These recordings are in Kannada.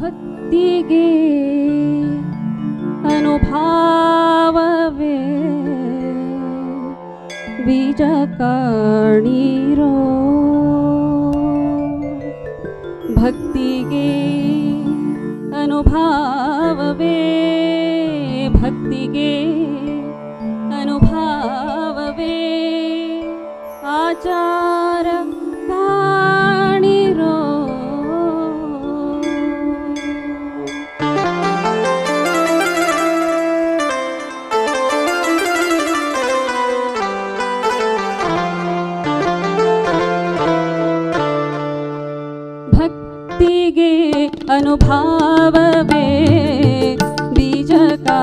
ಭಕ್ತಿಗೆ ಅನುಭಾವವೇ. ಬೀಜ ಕಾಣೀರೋ. ಭಕ್ತಿಗೆ ಅನುಭಾವವೇ. ಭಕ್ತಿಗೆ अनुभावमे बीजता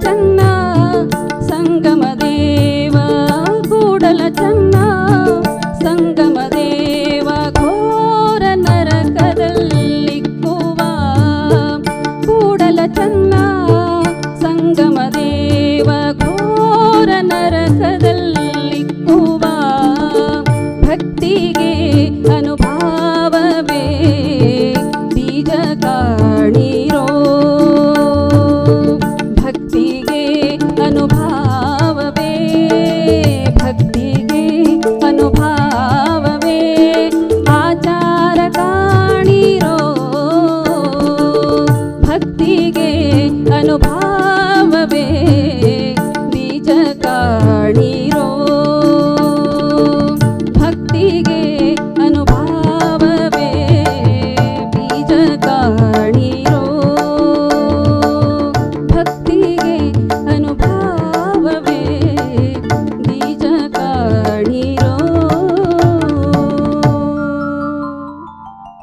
ಚನ್ನ, ಸಂಗಮ ದೇವ, ಕೂಡಲ ಚನ್ನ, ಸಂಗಮ ದೇವ, ಘೋರ ನರಕದಲ್ಲಿಕ್ಕುವ ಕೂಡಲ ಚನ್ನ, ಸಂಗಮ ದೇವ, ಘೋರ ನರಕದಲ್ಲಿಕ್ಕುವ ಭಕ್ತಿಗೆ ಅನುಭಾವವೇ ಅನುಭಾವವೇ